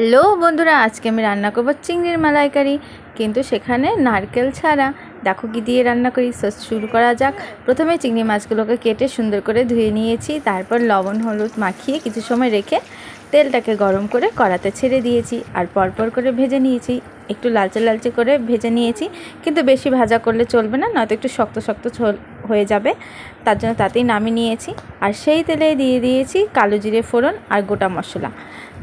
Hello বন্ধুরা, আজকে আমি রান্না করব চিংড়ির মালাইকারি, কিন্তু সেখানে নারকেল ছাড়া। দেখো কি দিয়ে রান্না করি, সো শুরু করা যাক। প্রথমে চিংড়ি মাছগুলোকে কেটে সুন্দর করে ধুয়ে নিয়েছি, তারপর লবণ, হলুদ মাখিয়ে কিছু সময় রেখে তেলটাকে গরম করে কড়াতে ছেড়ে দিয়েছি, আর পরপর করে ভেজে নিয়েছি। একটু লালচে লালচে করে ভেজে নিয়েছি, কিন্তু বেশি ভাজা করলে চলবে না, নয়তো একটু শক্ত শক্ত হয়ে যাবে। তার জন্য তাতেই নামিয়ে নিয়েছি। আর সেই তেলে দিয়ে দিয়েছি কালো জিরে ফোড়ন আর গোটা মশলা।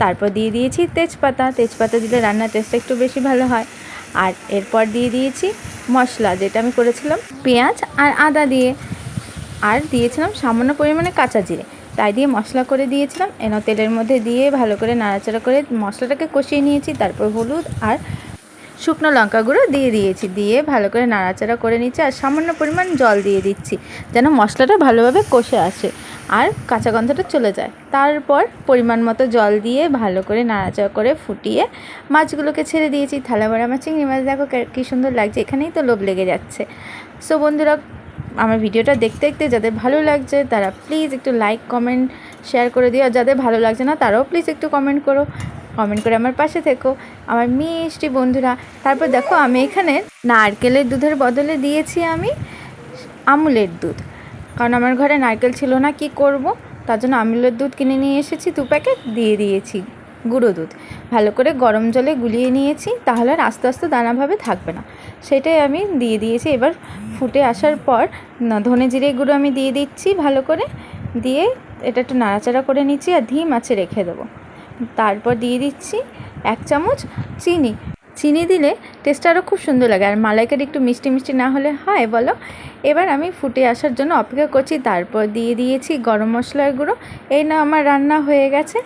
তারপর দিয়ে দিয়েছি তেজপাতা। তেজপাতা দিলে রান্নার টেস্টটা একটু বেশি ভালো হয়। আর এরপর দিয়ে দিয়েছি মশলা, যেটা আমি করেছিলাম পেঁয়াজ আর আদা দিয়ে। আর দিয়েছিলাম সামান্য পরিমাণে কাঁচা জিরে। তাই দিয়ে মশলা করে দিয়েছিলাম। এন তেলের মধ্যে দিয়ে ভালো করে নাড়াচাড়া করে মশলাটাকে কষিয়ে নিয়েছি। তারপর হলুদ আর শুকনো লঙ্কা গুঁড়ো দিয়ে দিয়েছি। দিয়ে ভালো করে নাড়াচাড়া করে নিচ্ছি আর সামান্য পরিমাণ জল দিয়ে দিচ্ছি যেন মশলাটা ভালোভাবে কষে আসে আর কাঁচা গন্ধটা চলে যায়। তারপর পরিমাণ মতো জল দিয়ে ভালো করে নাড়াচাড়া করে ফুটিয়ে মাছগুলোকে ছেড়ে দিয়েছি। থালা ভরে আমার চিংড়ি মাছ, দেখো কী সুন্দর লাগছে। এখানেই তো লোভ লেগে যাচ্ছে। সো বন্ধুরা, আমার ভিডিওটা দেখতে দেখতে যাদের ভালো লাগছে তারা প্লিজ একটু লাইক কমেন্ট শেয়ার করে দিও। আর যাদের ভালো লাগছে না তারাও প্লিজ একটু কমেন্ট করো। কমেন্ট করে আমার পাশে থেকো। আমার মিষ্টি বন্ধুরা, তারপর দেখো আমি এখানে নারকেলের দুধের বদলে দিয়েছি আমি আমুলের দুধ। কারণ আমার ঘরে নারকেল ছিল না, কি করব? তার জন্য আমুলের দুধ কিনে নিয়ে এসেছি, দু প্যাকেট দিয়ে দিয়েছি গুঁড়ো দুধ। ভালো করে গরম জলে গুলিয়ে নিয়েছি, তাহলে আর আস্তে আস্তে দানাভাবে থাকবে না। সেটাই আমি দিয়ে দিয়েছি। এবার ফুটে আসার পর ধনে জিরে গুঁড়ো আমি দিয়ে দিচ্ছি ভালো করে। দিয়ে এটা একটু নাড়াচাড়া করে নিচ্ছি আর ধিম আছে রেখে দেবো। তারপর দিয়ে দিচ্ছি এক চামচ চিনি। চিনি দিলে টেস্টটা আরও খুব সুন্দর লাগে। আর মালাইকারি একটু মিষ্টি মিষ্টি না হলে হয়, বলো? এবার আমি ফুটে আসার জন্য অপেক্ষা করছি। তারপর দিয়ে দিয়েছি গরম মশলার গুঁড়ো। এই না আমার রান্না হয়ে গেছে।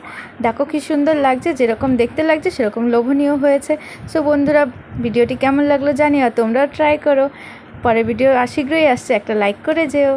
দেখো কি সুন্দর লাগছে। যেরকম দেখতে লাগছে, সেরকম লোভনীয় হয়েছে। সো বন্ধুরা, ভিডিওটি কেমন লাগল জানিও। তোমরাও ট্রাই করো। পরে ভিডিও শীঘ্রই আসছে। একটা লাইক করে যেও।